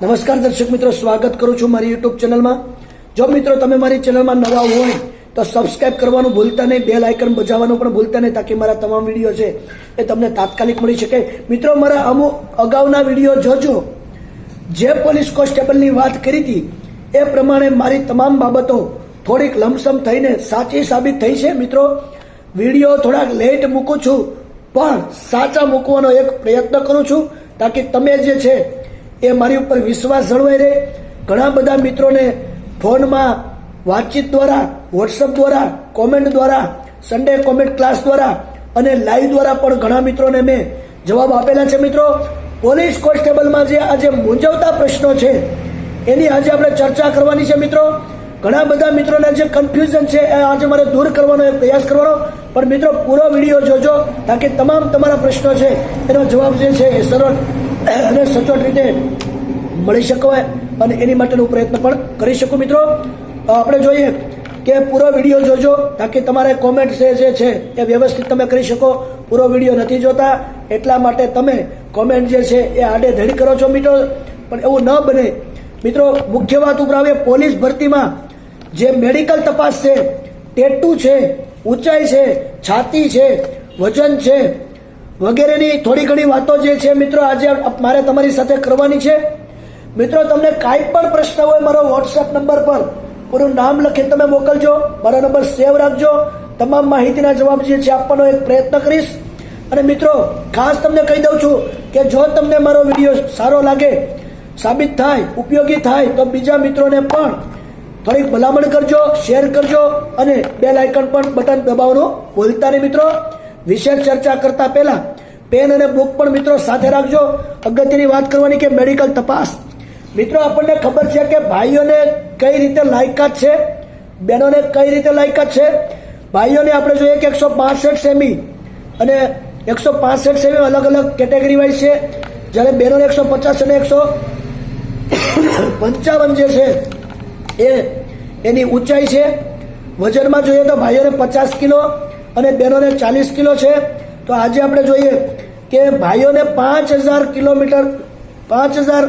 નમસ્કાર દર્શક મિત્રો, સ્વાગત કરું છું મારી યુટ્યુબ ચેનલમાં. જો મિત્રો તમે મારી ચેનલમાં નવા હોય તો સબસ્ક્રાઇબ કરવાનું ભૂલતા નહીં બેલ આઇકન બજાવવાનું પણ ભૂલતા નહીં તાકી મારા તમામ વીડિયો છે એ તમને તાત્કાલિક મળી શકે. મિત્રો, મારા અમુક અગાઉના વીડિયો જોજો. જે પોલીસ કોન્સ્ટેબલની વાત કરી હતી, એ પ્રમાણે મારી તમામ બાબતો થોડીક લમસમ થઈને સાચી સાબિત થઈ છે. મિત્રો વીડિયો થોડાક લેટ મૂકું છું, પણ સાચા મૂકવાનો એક પ્રયત્ન કરું છું, તાકી તમે જે છે એ મારી ઉપર વિશ્વાસ જળવાઈ રહે. ઘણા બધા મિત્રોને ફોનમાં વાતચીત દ્વારા વોટ્સઅપ દ્વારા કોમેન્ટ દ્વારા સન્ડે કોમેન્ટ ક્લાસ દ્વારા અને લાઈવ દ્વારા પણ ઘણા મિત્રોને મેં જવાબ આપેલા છે મિત્રો. પોલીસ કોન્સ્ટેબલમાં જે આજે મૂંઝવતા પ્રશ્નો છે, એની આજે આપણે ચર્ચા કરવાની છે મિત્રો. ઘણા બધા મિત્રોને જે કન્ફ્યુઝન છે, એ આજે મારે દૂર કરવાનો એક પ્રયાસ કરવાનો. પણ મિત્રો, પૂરો વીડિયો જોજો તાકી તમામ તમારા પ્રશ્નો છે, એનો જવાબ જે છે એ સરળ અને સચોટ રીતે મળી શકે અને એની માટેનો પ્રયત્ન પણ કરી શકું, મિત્રો. આપણે જોઈએ કે પૂરો વીડિયો જોજો, તાકી તમારે કોમેન્ટ છે જે છે એ વ્યવસ્થિત તમે કરી શકો. પૂરો વીડિયો નથી જોતા, એટલા માટે તમે કોમેન્ટ જે છે એ આડે ધડી કરો છો, મિત્રો. પણ એવું ન બને. મિત્રો, મુખ્ય વાત ઉપર આવે, પોલીસ ભરતીમાં જે મેડિકલ તપાસ છે, ટેટુ છે, ઊંચાઈ છે, છાતી છે, વજન છે વગેરેની થોડી ઘણી વાતો જે છે, મિત્રો, આજે મારે તમારી સાથે કરવાની છે. મિત્રો, તમને કાંઈ પણ પ્રશ્ન હોય, મારો વોટ્સએપ નંબર પર પૂરું નામ લખી તમે મોકલજો. મારો નંબર સેવ રાખજો. તમામ માહિતીના જવાબ જે છે, આપવાનો એક પ્રયત્ન કરીશ. અને મિત્રો, ખાસ તમને કહી દઉં છું કે જો તમને મારો વીડિયો સારો લાગે, સાબિત થાય, ઉપયોગી થાય, તો બીજા મિત્રોને પણ થોડીક ભલામણ કરજો, શેર કરજો અને બેલ આઇકન પણ બટન દબાવવાનું ભૂલતા નહીં, મિત્રો. વિશેષ ચર્ચા કરતા પહેલા પેન અને બુક પણ મિત્રો સાથે રાખજો. અગત્યની વાત કરવાની કે મેડિકલ તપાસ. મિત્રો, આપણને ખબર છે કે ભાઈઓને કઈ રીતે લાયકાત છે? બહેનોને કઈ રીતે લાયકાત છે? ભાઈઓને આપણે જોઈએ કે એકસો પાસઠ સેમી અને એકસો પાસઠ સેમી અલગ અલગ કેટેગરી વાઇઝ છે. જ્યારે બહેનોને એકસો પચાસ અને એકસો પંચાવન જે છે, એ એની ઊંચાઈ છે. વજનમાં જોઈએ તો ભાઈઓને પચાસ કિલો અને બહેનોને ચાલીસ કિલો છે. તો આજે આપણે જોઈએ કે ભાઈઓને પાંચ હજાર કિલોમીટર, પાંચ હજાર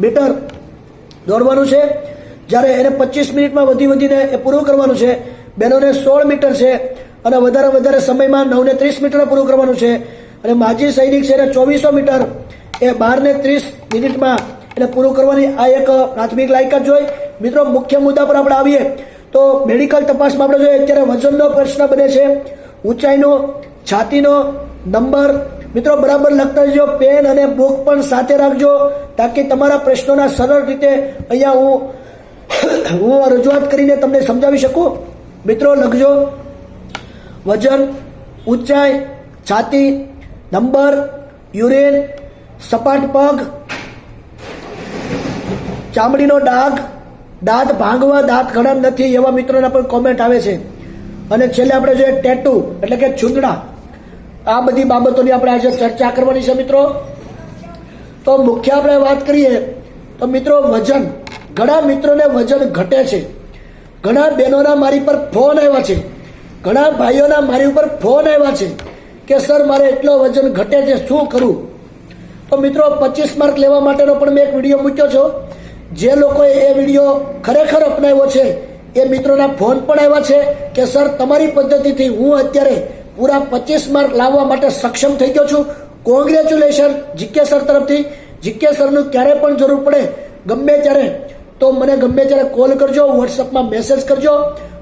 મીટર દોડવાનું છે. જ્યારે એને પચીસ મિનિટમાં વધી વધીને એ પૂરું કરવાનું છે. બહેનોને સોળ મીટર છે અને વધારે વધારે સમયમાં નવને ત્રીસ મીટર પૂરું કરવાનું છે. અને માજી સૈનિક છે એને ચોવીસો મીટર, એ બારને ત્રીસ મિનિટમાં એને પૂરું કરવાની આ એક પ્રાથમિક લાયકાત જોઈ. મિત્રો, મુખ્ય મુદ્દા પર આપણે આવીએ. તો મેડિકલ તપાસમાં આપણે જોઈએ, અત્યારે વજનનો પ્રશ્ન બને છે. ઊંચાઈનો છાતીનો નંબર. મિત્રો, બરાબર લખતા જજો પેન અને બુક પણ સાથે રાખજો, તાકી તમારા પ્રશ્નોના સરળ રીતે અહીંયા હું હું રજૂઆત કરીને તમને સમજાવી શકું. મિત્રો, લખજો. વજન, ઊંચાઈ છાતી નંબર, યુરેન, સપાટ પગ, ચામડીનો ડાઘ દાંત ભાંગવા દાંત ઘણા નથી એવા મિત્રોના પણ કોમેન્ટ આવે છે. અને છેલ્લે આપણે જોઈએ ટેટુ એટલે કે છુંદડા. આ બધી બાબતોની આપણે આજે ચર્ચા કરવાની છે મિત્રો. તો મુખ્ય આપણે વાત કરીએ, તો મિત્રો વજન. ઘણા મિત્રોને વજન ઘટે છે. ઘણા બહેનોના મારી પર ફોન આવ્યા છે. ઘણા ભાઈઓના મારી ઉપર ફોન આવ્યા છે કે, સર, મારે એટલો વજન ઘટે છે, શું કરું? તો મિત્રો પચીસ માર્ક લેવા માટેનો પણ મેં એક વીડિયો મૂક્યો છો જે લોકોએ એ વીડિયો ખરેખર અપનાવ્યો છે, એ મિત્રોના ફોન પણ આવ્યા છે કે, સર, તમારી પદ્ધતિથી હું અત્યારે પૂરા પચીસ માર્ક લાવવા માટે સક્ષમ થઈ ગયો છું. કોંગ્રેચ્યુલેશન જીકે સર તરફથી. જીકે સરનું ક્યારે પણ જરૂર પડે, ગમે ત્યારે, તો મને ગમે ત્યારે કોલ કરજો વોટ્સઅપમાં મેસેજ કરજો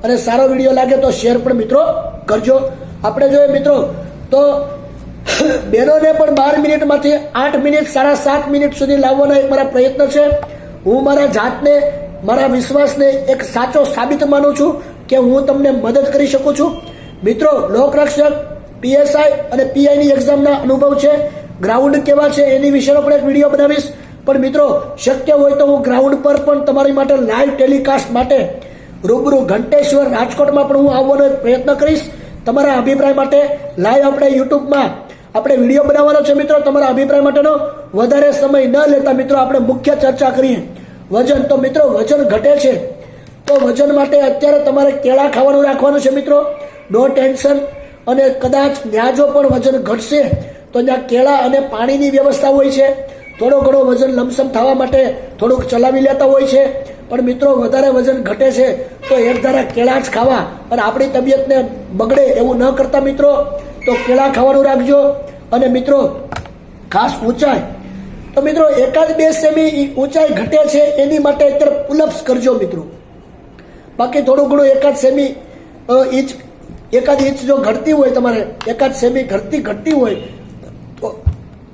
અને સારો વીડિયો લાગે તો શેર પણ મિત્રો કરજો. આપણે જોઈએ મિત્રો, તો બહેનોને પણ બાર મિનિટમાંથી આઠ મિનિટ, સાડા સાત મિનિટ સુધી લાવવાનો એક મારા પ્રયત્ન છે. હું મારા જાતને, મારા વિશ્વાસને એક સાચો સાબિત માનું છું કે હું તમને મદદ કરી શકું છું. મિત્રો, લોકરક્ષક, પીએસઆઈ અને પીઆઈની એક્ઝામના અનુભવ છે. ગ્રાઉન્ડ કેવા છે એની વિશેનો પણ એક વીડિયો બનાવીશ. પણ મિત્રો, શક્ય હોય તો હું ગ્રાઉન્ડ પર પણ તમારી માટે લાઈવ ટેલિકાસ્ટ માટે રૂબરૂ ઘંટેશ્વર રાજકોટમાં પણ હું આવવાનો પ્રયત્ન કરીશ. તમારા અભિપ્રાય માટે લાઈવ આપણે યુટ્યુબમાં આપણે વીડિયો બનાવવાનો છે મિત્રો. તમારા અભિપ્રાય માટેનો વધારે સમય ન લેતા મિત્રો આપણે મુખ્ય ચર્ચા કરીએ. વજન. તો મિત્રો, વજન ઘટે છે. તો વજન માટે અત્યારે તમારે કેળા ખાવાનું રાખવાનું છે મિત્રો. નો ટેન્શન અને કદાચ ન્યાજો પણ વજન ઘટશે. તો ત્યાં કેળા અને પાણીની વ્યવસ્થા હોય છે. થોડો ઘણો વજન લમસમ થવા માટે થોડુંક ચલાવી લેતા હોય છે. પણ મિત્રો, વધારે વજન ઘટે છે, તો એક ધારા કેળા જ ખાવા. અને આપણી તબિયતને બગડે એવું ન કરતા મિત્રો. તો કેળા ખાવાનું રાખજો. અને મિત્રો ખાસ ઊંચાઈ. તો મિત્રો, એકાદ બે સેમી ઊંચાઈ ઘટે છે, એની માટે અત્યારે પુલઅપ્સ કરજો મિત્રો. બાકી થોડું ઘણું એકાદ સેમી ઇંચ, એકાદ ઇંચ જો ઘટતી હોય તમારે, એકાદ સેમી ઘટતી ઘટતી હોય, તો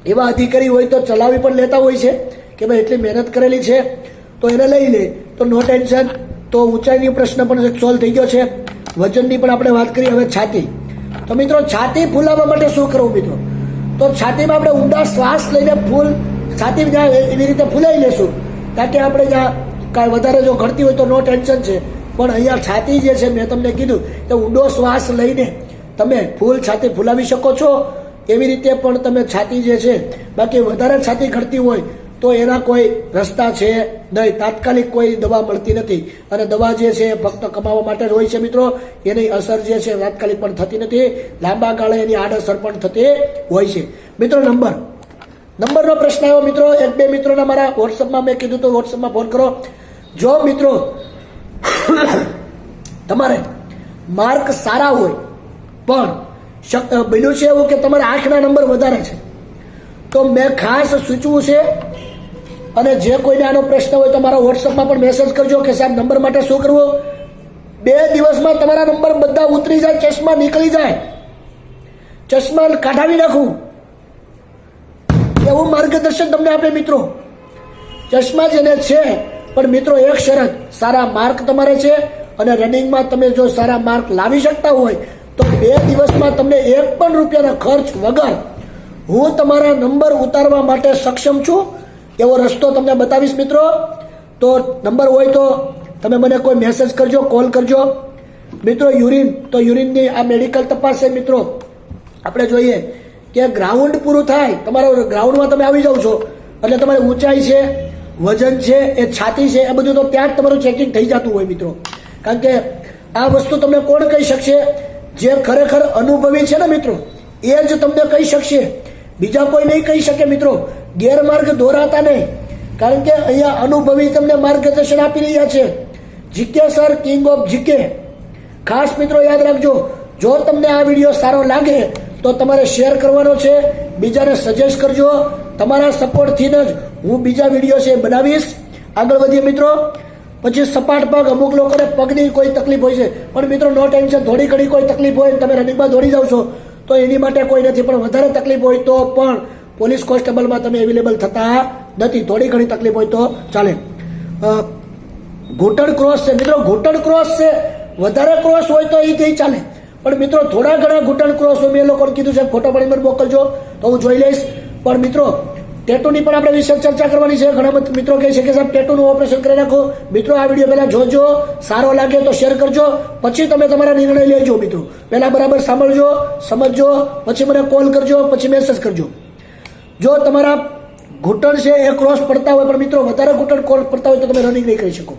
એવા અધિકારી હોય તો ચલાવી પણ લેતા હોય છે, કે ભાઈ એટલી મહેનત કરેલી છે, તો એને લઈ લે. તો નો ટેન્શન, તો ઊંચાઈની પ્રશ્ન પણ સોલ્વ થઈ ગયો છે. વજનની પણ આપણે વાત કરી, હવે છાતી. તો મિત્રો છાતી ફૂલાવવા માટે શું કરવું મિત્રો? તો છાતીમાં આપણે ઊંડા શ્વાસ લઈને ફૂલ છાતી જ્યાં એવી રીતે ફૂલાઈ લેશું. કે આપણે જ્યાં કાંઈ વધારે જો ઘડતી હોય તો નો ટેન્શન છે. પણ અહીંયા છાતી જે છે, મેં તમને કીધું કે ઊંડો શ્વાસ લઈને તમે ફૂલ છાતી ફૂલાવી શકો છો. એવી રીતે પણ તમે છાતી જે છે, બાકી વધારે છાતી ઘડતી હોય તો એના કોઈ રસ્તા છે નહીં. તાત્કાલિક કોઈ દવા મળતી નથી. અને દવા જે છે ફક્ત કમાવા માટે જ હોય છે મિત્રો. એની અસર જે છે તાત્કાલિક પણ થતી નથી. લાંબા ગાળે એની આડઅસર પણ થતી હોય છે. મિત્રો, નંબર. નંબરનો પ્રશ્ન આવ્યો, મિત્રો. એક, બે મિત્રોના મારા વોટ્સઅપમાં મેં કીધું તો વોટ્સઅપમાં ફોન કરો. જો, મિત્રો, તમારે માર્ક સારા હોય, પણ બન્યું છે એવું કે તમારા આંખના નંબર વધારે છે. તો મેં ખાસ સૂચવું છે અને જે કોઈને આનો પ્રશ્ન હોય તો મારા વોટ્સઅપમાં પણ મેસેજ કરજો કે સાહેબ નંબર માટે શું કરવો? બે દિવસમાં તમારા નંબર બધા ઉતરી જાય, ચશ્મા નીકળી જાય. ચશ્મા કાઢાવી નાખું. એવું માર્ગદર્શન તમને આપે મિત્રો. ચશ્મા જેને છે, પણ મિત્રો એક શરત, સારા માર્ક તમારે છે અને રનિંગમાં તમે જો સારા માર્ક લાવી શકતા હોય, તો બે દિવસમાં તમને એક પણ રૂપિયાના ખર્ચ વગર હું તમારા નંબર ઉતારવા માટે સક્ષમ છું. એવો રસ્તો તમને બતાવીશ મિત્રો. તો નંબર હોય તો તમે મને કોઈ મેસેજ કરજો કોલ કરજો. મિત્રો યુરિન તો યુરિનની આ મેડિકલ તપાસ છે મિત્રો. આપણે જોઈએ કે ગ્રાઉન્ડ પૂરું થાય, તમારા ગ્રાઉન્ડમાં તમે આવી જાઓ છો, એટલે તમારી ઊંચાઈ છે, વજન છે, એ છાતી છે, એ બધું તો ત્યાં જ તમારું ચેકિંગ થઈ જતું હોય મિત્રો. કારણ કે આ વસ્તુ તમને કોણ કહી શકશે? જે ખરેખર અનુભવી છે ને મિત્રો, એ જ તમને કહી શકશે. બીજા કોઈ નહીં કહી શકે મિત્રો. ગેરમાર્ગ દોરાતા નહીં. કારણ કે અહીંયા અનુભવી તમને માર્ગદર્શન આપી રહ્યા છે. GK sir, king of GK. ખાસ મિત્રો યાદ રાખજો, જો તમને આ વીડિયો સારો લાગે, તો તમારે શેર કરવાનો છે. બીજાને સજેસ્ટ કરજો. તમારા સપોર્ટથી જ હું બીજા વીડિયો છે બનાવીશ. આગળ વધીએ મિત્રો. પછી સપાટ પગ, અમુક લોકોને પગની કોઈ તકલીફ હોય છે. પણ મિત્રો, નો ટેન્શન, થોડી ઘણી કોઈ તકલીફ હોય તમે રનિંગમાં દોડી જાવ છો, તો એની માટે કોઈ નથી. પણ વધારે તકલીફ હોય તો પણ પોલીસ કોન્સ્ટેબલમાં તમે અવેલેબલ થતા નથી. થોડી ઘણી તકલીફ હોય તો ચાલે. ઘૂંટણ ક્રોસ છે. મિત્રો, ઘૂંટણ ક્રોસ છે. વધારે ક્રોસ હોય તો એ થઈ ચાલે. પણ મિત્રો, થોડા ઘણા ઘૂંટણ ક્રોસ હોય મેં લોકોને કીધું છે. ફોટો પણ મને મોકલજો, તો હું જોઈ લઈશ. પણ મિત્રો, ટેટુની પણ આપણે વિશે ચર્ચા કરવાની છે. ઘણા બધા મિત્રો કહે છે કે સાહેબ, ટેટુનું ઓપરેશન કરી નાખો. મિત્રો, આ વીડિયો પહેલા જોજો. સારો લાગે તો શેર કરજો. પછી તમે તમારા નિર્ણય લેજો મિત્રો. પહેલા બરાબર સાંભળજો, સમજજો. પછી મને કોલ કરજો, પછી મેસેજ કરજો. જો તમારા ઘૂંટણ છે એ ક્રોસ પડતા હોય, પણ મિત્રો વધારે ઘૂંટણ ક્રોસ પડતા હોય તો તમે રનિંગ નહીં કરી શકો.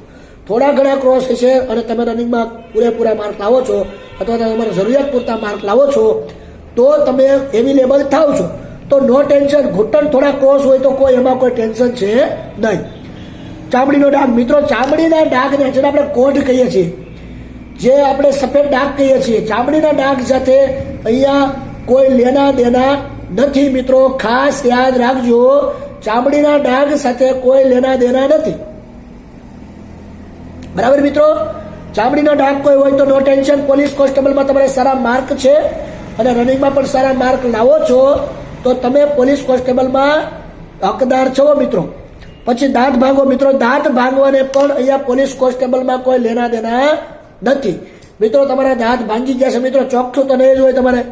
થોડા ઘણા ક્રોસ છે અને તમે રનિંગમાં પૂરેપૂરા માર્ક લાવો છો, અથવા તમારે જરૂરિયાત પૂરતા માર્ક લાવો છો, તો તમે એવેલેબલ થાવ છો. તો નો ટેન્શન ઘૂંટણ થોડા ક્રોસ હોય તો કોઈ એમાં કોઈ ટેન્શન છે નહીં. ચામડીનો ડાઘ. મિત્રો, ચામડીના ડાઘને જેને આપણે કોઢ કહીએ છીએ, જે આપણે સફેદ ડાઘ કહીએ છીએ, ચામડીના ડાઘ સાથે અહીંયા કોઈ લેના દેના નથી મિત્રો, ખાસ યાદ રાખજો, ચામડીના ડાઘ સાથે કોઈ લેના દેના નથી. બરાબર મિત્રો? ચામડીનો ડાઘ કોઈ હોય તો નો ટેન્શન પોલીસ કોન્સ્ટેબલમાં તમારે સારા માર્ક છે અને રનિંગમાં પણ સારા માર્ક લાવો છો, તો તમે પોલીસ કોન્સ્ટેબલમાં હકદાર છો મિત્રો. પછી દાંત ભાંગો મિત્રો, દાંત ભાંગવાને પણ અહીંયા પોલીસ કોન્સ્ટેબલમાં કોઈ લેના દેના નથી. મિત્રો, તમારા દાંત ભાંગી ગયા છે મિત્રો, ચોખ્ખું તો નહીં જ હોય તમારે.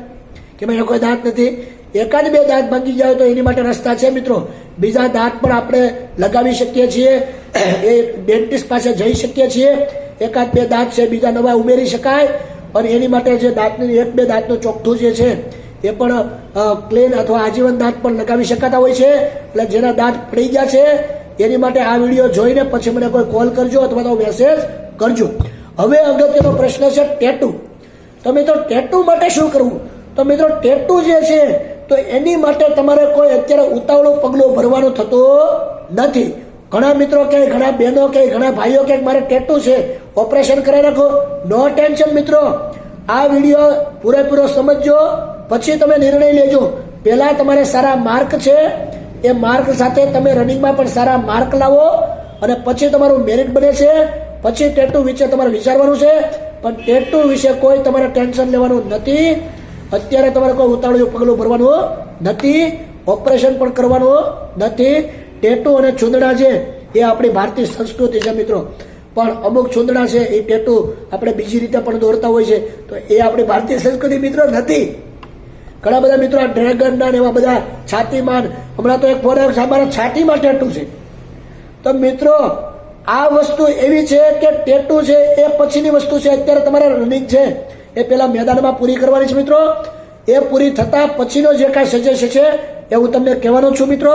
કે ભાઈ કોઈ દાંત નથી. એકાદ બે દાંત ભાંગી જાય તો એની માટે રસ્તા છે મિત્રો. બીજા દાંત પણ આપણે લગાવી શકીએ છીએ. એ ડેન્ટિસ્ટ પાસે જઈ શકીએ છીએ. એકાદ બે દાંત છે, બીજા નવા ઉમેરી શકાય. અને એની માટે જે દાંતની, એક બે દાંતનું ચોખ્ઠું જે છે, એ પણ ક્લેન અથવા આજીવન દાંત પણ લગાવી શકાતા હોય છે. એટલે જેના દાંત પડી ગયા છે, એની માટે આ વીડિયો જોઈને પછી મને કોઈ કોલ કરજો અથવા તો મેસેજ કરજો. હવે અગત્યનો પ્રશ્ન છે ટેટુ તો મિત્રો ટેટુ માટે શું કરવું? તો મિત્રો ટેટુ જે છે તો એની માટે તમારે કોઈ અત્યારે ઉતાવળું પગલું ભરવાનું થતું નથી. ઘણા મિત્રો કે ઘણા બહેનો કે ઘણા ભાઈઓ કે મારે ટેટુ છે, ઓપરેશન કરાવી રાખો. નો ટેન્શન મિત્રો. આ વીડિયો પૂરેપૂરો સમજજો, પછી તમે નિર્ણય લેજો. પહેલા તમારે સારા માર્ક છે, એ માર્ક સાથે તમે રનિંગમાં પણ સારા માર્ક લાવો અને પછી તમારું મેરિટ બને છે, પછી ટેટુ વિશે તમારે વિચારવાનું છે. પણ ટેટુ વિશે કોઈ તમારે ટેન્શન લેવાનું નથી. અત્યારે તમારે કોઈ ઉતાળ્યું પગલું ભરવાનું નથી, ઓપરેશન પણ કરવાનું નથી. ટેટુ અને છુંદડા છે, એ આપણી ભારતીય સંસ્કૃતિ છે મિત્રો. પણ અમુક છુંદડા છે, એ ટેટુ આપણે બીજી રીતે પણ દોરતા હોય છે. તો એ આપણી ભારતીય સંસ્કૃતિ મિત્રો નથી. ઘણા બધા મિત્રો આ ડ્રેગનના એવા બધા છાતીમાં હમણાં તો એક ફોન આવ્યો અમારા છાતીમાં ટેટુ છે. તો મિત્રો, આ વસ્તુ એવી છે કે ટેટુ છે, એ પછીની વસ્તુ છે, અત્યારે તમારે રનિંગ છે. એ પેલા મેદાનમાં પૂરી કરવાની છે મિત્રો. એ પૂરી થતા પછીનો જે કાંઈ સજેશન છે, એ હું તમને કહેવાનો છું મિત્રો.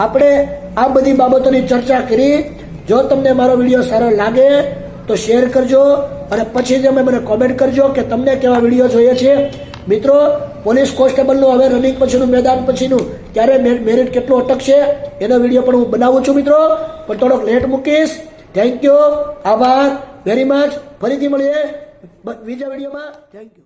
આપણે આ બધી બાબતોની ચર્ચા કરી. જો તમને મારો વીડિયો સારો લાગે, તો શેર કરજો અને પછી તમે મને કોમેન્ટ કરજો કે તમને કેવા વીડિયો જોઈએ છે. મિત્રો, પોલીસ કોન્સ્ટેબલનું હવે રનિંગ પછીનું મેદાન પછીનું ક્યારે મે- મેરિટ કેટલું અટકશે, એનો વીડિયો પણ હું બનાવું છું મિત્રો. પણ થોડોક લેટ મૂકીશ. થેન્ક યુ આભાર વેરી મચ ફરીથી મળીએ. બ- બીજા વિડીયોમાં. Thank you